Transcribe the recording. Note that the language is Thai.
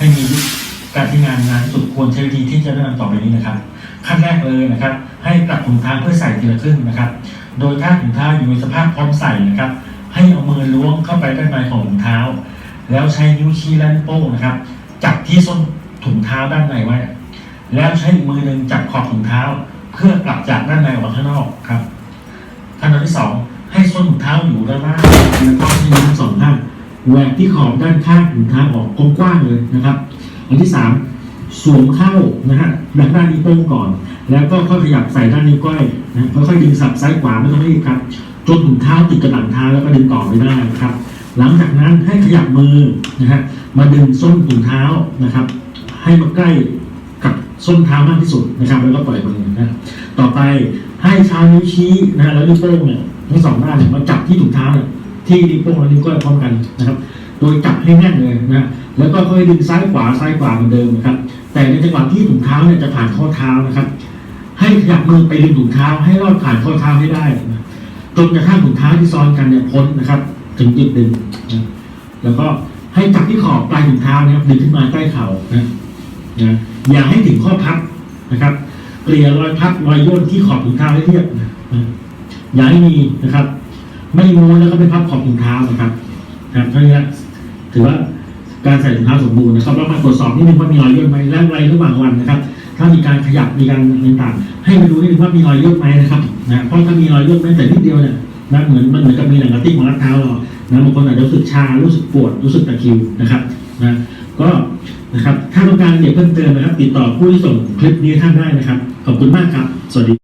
งานนานที่สุดควรใช้วิธีที่จะแนะนำต่อไปนี้นะครับ ขั้นแรกเลยนะครับ ให้ปรับถุงเท้าเพื่อใส่ทีละครึ่งนะครับ โดยถ้าถุงเท้าอยู่ในสภาพพร้อมใส่นะครับ ให้เอามือล้วงเข้าไปด้านในของถุงเท้า แล้วใช้นิ้วชี้และนิ้วโป้งนะครับ จับที่ส้นถุงเท้าด้านในไว้ แล้วใช้อีกมือหนึ่งจับขอบถุงเท้า เพื่อกลับจากด้านในออกมาข้างนอกครับขั้นตอนที่สองให้ส้นถุงเท้าอยู่ด้านล่างแล้วก็ แหวกที่ขอบด้านข้างถุงเท้าออกกว้างๆเลยนะครับ อันที่สามสวมเข้านะฮะด้านด้านนิ้วโป้งก่อน แล้วก็ค่อยขยับใส่ด้านนิ้วก้อยนะค่อยๆดึงสับซ้ายขวาไม่ต้องรีบครับจนถุงเท้าติดกระดังเท้าแล้วก็ดึงต่อไม่ได้ครับ หลังจากนั้นให้ขยับมือนะฮะมาดึงส้นถุงเท้านะครับ ให้มาใกล้กับส้นเท้ามากที่สุดนะครับแล้วก็ปล่อยมือนะต่อไปให้เท้านิ้วชี้นะฮะแล้วนิ้วโป้งเนี่ยทั้งสองด้านเนี่ยมาจับที่ถุงเท้าเนี่ย ที่นิ้วโป้งและนิ้วก้อยพร้อมกันนะครับ โดยจับให้แน่นเลยนะแล้วก็ค่อยดึงซ้ายขวาซ้ายขวาเหมือนเดิมนะครับ แต่ในจังหวะที่ถุงเท้าเนี่ยจะผ่านข้อเท้านะครับ ให้ขยับมือไปดึงถุงเท้า ให้รอดผ่านข้อเท้าให้ได้นะจนกระทั่งถุงเท้าที่ซ้อนกันเนี่ยพ้นนะครับ ถึงจุดดึงนะแล้วก็ให้จับที่ขอบปลายถุงเท้านะครับดึงขึ้นมาใกล้เข่านะนะอย่าให้ถึงข้อพับนะครับเกลี่ยรอยพับรอยย่นที่ขอบถุงเท้าให้เรียบนะนะอย่าให้มีนะครับ ไม่ม้วนแล้วก็ไปพับขอบถุงเท้านะครับนะครับเท่านี้นะถือว่าการใส่ถุงเท้าสมบูรณ์นะครับแล้วมาตรวจสอบนิดนึงว่ามีรอยย่นไหมและอะไรระหว่างวันนะครับ ถ้ามีการขยับมีการต่างๆให้มาดูนิดนึงว่ามีรอยย่นไหมนะครับนะเพราะถ้ามีรอยย่นแม้แต่นิดเดียวเนี่ยนะเหมือนมันเหมือนกับมีหนังกระติกของรัดเท้าเรานะบางคนอาจจะรู้สึกชารู้สึกปวดรู้สึกตะคิวนะครับนะก็นะครับถ้าต้องการเอียดเพิ่มเติมนะครับ ติดต่อผู้ที่ส่งคลิปนี้ให้ท่านได้นะครับ ขอบคุณมากครับ สวัสดี